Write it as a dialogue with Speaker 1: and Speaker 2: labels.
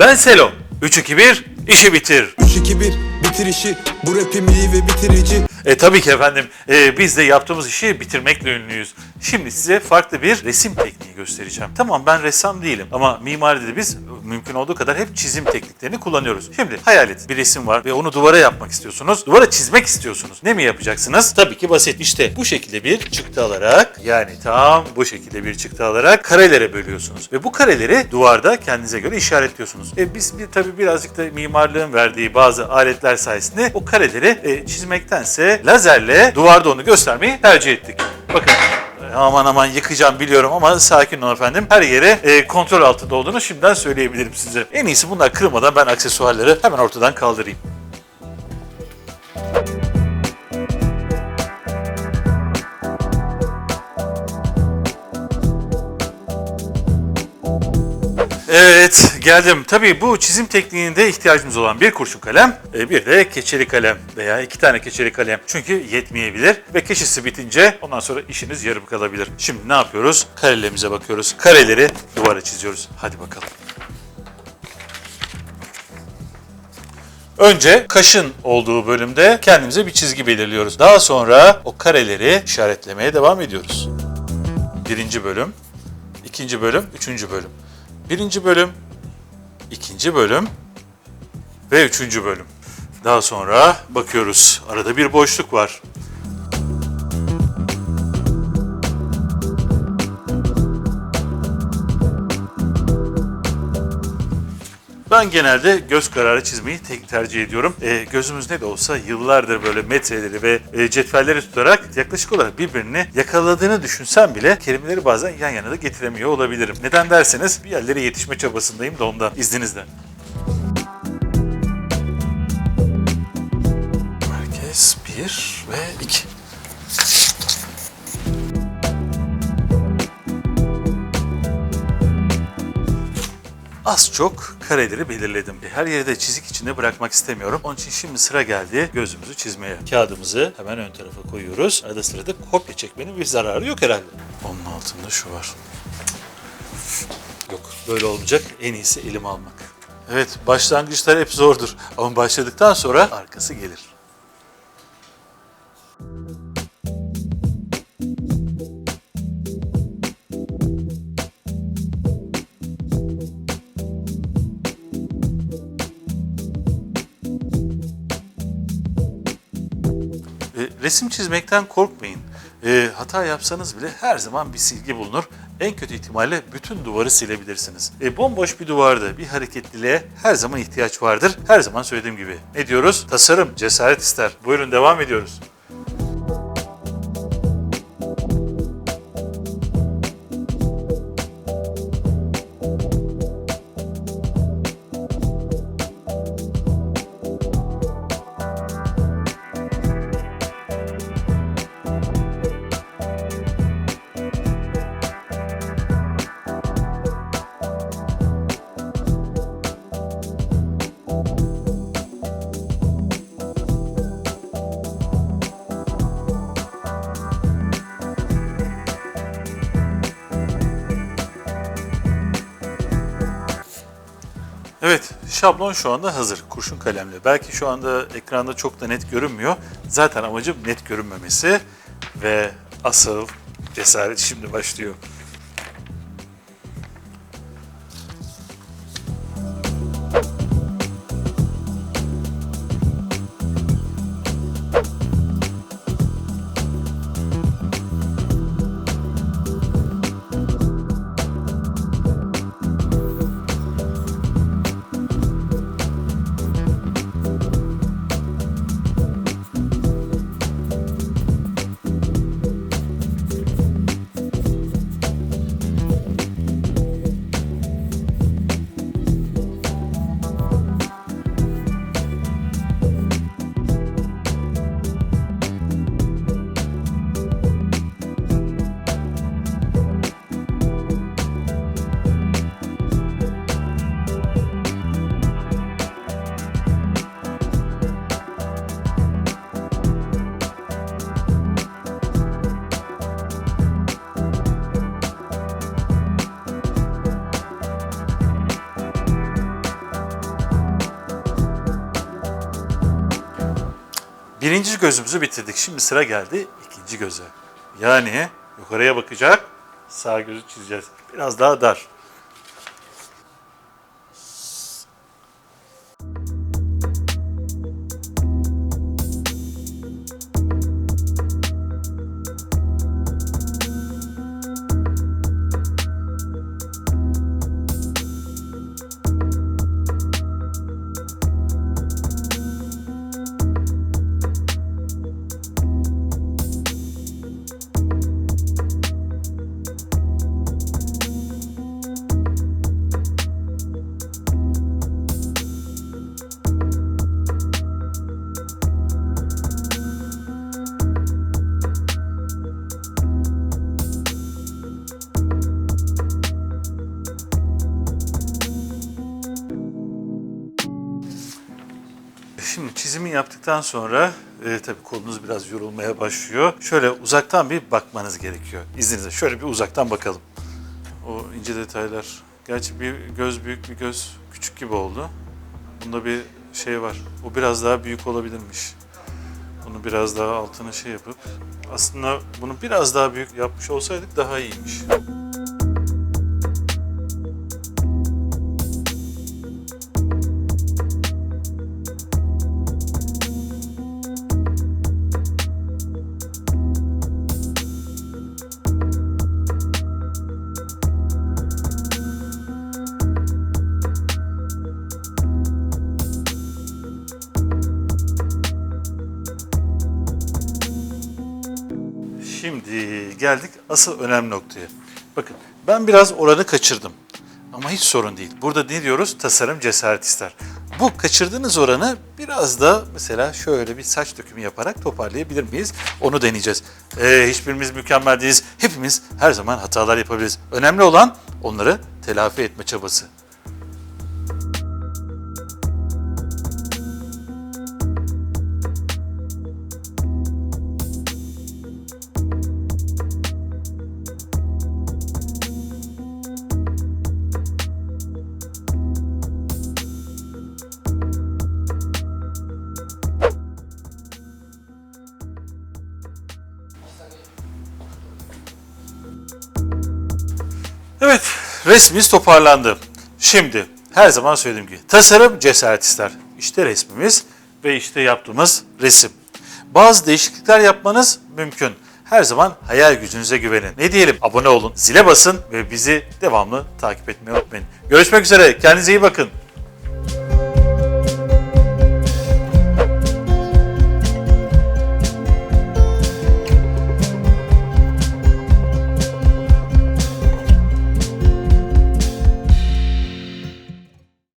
Speaker 1: Ben Selo. 3-2-1 işi bitir.
Speaker 2: 3-2-1 bitir işi Bu rapim iyi ve bitirici
Speaker 1: E tabii ki efendim e, biz de yaptığımız işi bitirmekle ünlüyüz. Şimdi size farklı bir resim tekniği göstereceğim. Tamam ben ressam değilim ama mimaride de biz mümkün olduğu kadar hep çizim tekniklerini kullanıyoruz. Şimdi hayal et bir resim var ve onu duvara yapmak istiyorsunuz. Duvara çizmek istiyorsunuz. Ne mi yapacaksınız? Tabii ki basit. İşte bu şekilde bir çıktı alarak yani tam bu şekilde bir çıktı alarak karelere bölüyorsunuz. Ve bu kareleri duvarda kendinize göre işaretliyorsunuz. E biz bir, tabii birazcık da mimarlığın verdiği bazı aletler sayesinde o kareleri e, çizmektense lazerle duvarda onu göstermeyi tercih ettik. Bakın aman aman yıkacağım biliyorum ama sakin olun efendim. Her yere e, kontrol altında olduğunu şimdiden söyleyebilirim size. En iyisi bunlar kırmadan ben aksesuarları hemen ortadan kaldırayım. Geldim. Tabii bu çizim tekniğinde ihtiyacımız olan bir kurşun kalem, e, bir de keçeli kalem veya iki tane keçeli kalem. Çünkü yetmeyebilir ve keçisi bitince ondan sonra işiniz yarım kalabilir. Şimdi ne yapıyoruz? Karelerimize bakıyoruz. Kareleri duvara çiziyoruz. Hadi bakalım. Önce kaşın olduğu bölümde kendimize bir çizgi belirliyoruz. Daha sonra o kareleri işaretlemeye devam ediyoruz. Birinci bölüm, ikinci bölüm, üçüncü bölüm. Birinci bölüm, ikinci bölüm ve üçüncü bölüm. Daha sonra bakıyoruz. Arada bir boşluk var. Ben genelde göz kararı çizmeyi tek tercih ediyorum. E, gözümüz ne de olsa yıllardır böyle metreleri ve e, cetvelleri tutarak yaklaşık olarak birbirini yakaladığını düşünsem bile kelimeleri bazen yan yana da getiremiyor olabilirim. Neden derseniz bir yerlere yetişme çabasındayım da ondan izninizle. Merkez 1 ve 2. Az çok kareleri belirledim. E, Her yeri de çizik içinde bırakmak istemiyorum. Onun için şimdi sıra geldi gözümüzü çizmeye. Kağıdımızı hemen ön tarafa koyuyoruz. Arada sırada kopya çekmenin bir zararı yok herhalde. Onun altında şu var. Yok böyle olmayacak. En iyisi elime almak. Evet başlangıçlar hep zordur. Ama başladıktan sonra arkası gelir. Resim çizmekten korkmayın. E, hata yapsanız bile her zaman bir silgi bulunur. En kötü ihtimalle bütün duvarı silebilirsiniz. E, bomboş bir duvarda bir hareketliliğe her zaman ihtiyaç vardır. Her zaman söylediğim gibi. Ne diyoruz? Tasarım cesaret ister. Buyurun devam ediyoruz. Evet, şablon şu anda hazır kurşun kalemle. Belki şu anda ekranda çok da net görünmüyor. Zaten amacım net görünmemesi ve asıl cesaret şimdi başlıyor. Birinci gözümüzü bitirdik. Şimdi sıra geldi ikinci göze. Yani yukarıya bakacak sağ gözü çizeceğiz. Biraz daha dar. Çizimi yaptıktan sonra e, tabii kolunuz biraz yorulmaya başlıyor. Şöyle uzaktan bir bakmanız gerekiyor. İzninizle şöyle bir uzaktan bakalım. O ince detaylar. Gerçi bir göz büyük bir göz küçük gibi oldu. Bunda bir şey var. O biraz daha büyük olabilirmiş. Bunu biraz daha altına şey yapıp aslında bunu biraz daha büyük yapmış olsaydık daha iyiymiş. Geldik asıl önemli noktaya. Bakın ben biraz oranı kaçırdım. Ama hiç sorun değil. Burada ne diyoruz? Tasarım cesaret ister. Bu kaçırdığınız oranı biraz da mesela şöyle bir saç dökümü yaparak toparlayabilir miyiz? Onu deneyeceğiz. Ee, hiçbirimiz mükemmel değiliz. Hepimiz her zaman hatalar yapabiliriz. Önemli olan onları telafi etme çabası. Resmimiz toparlandı. Şimdi her zaman söylediğim gibi tasarım cesaret ister. İşte resmimiz ve işte yaptığımız resim. Bazı değişiklikler yapmanız mümkün. Her zaman hayal gücünüze güvenin. Ne diyelim? Abone olun, zile basın ve bizi devamlı takip etmeyi unutmayın. Görüşmek üzere. Kendinize iyi bakın.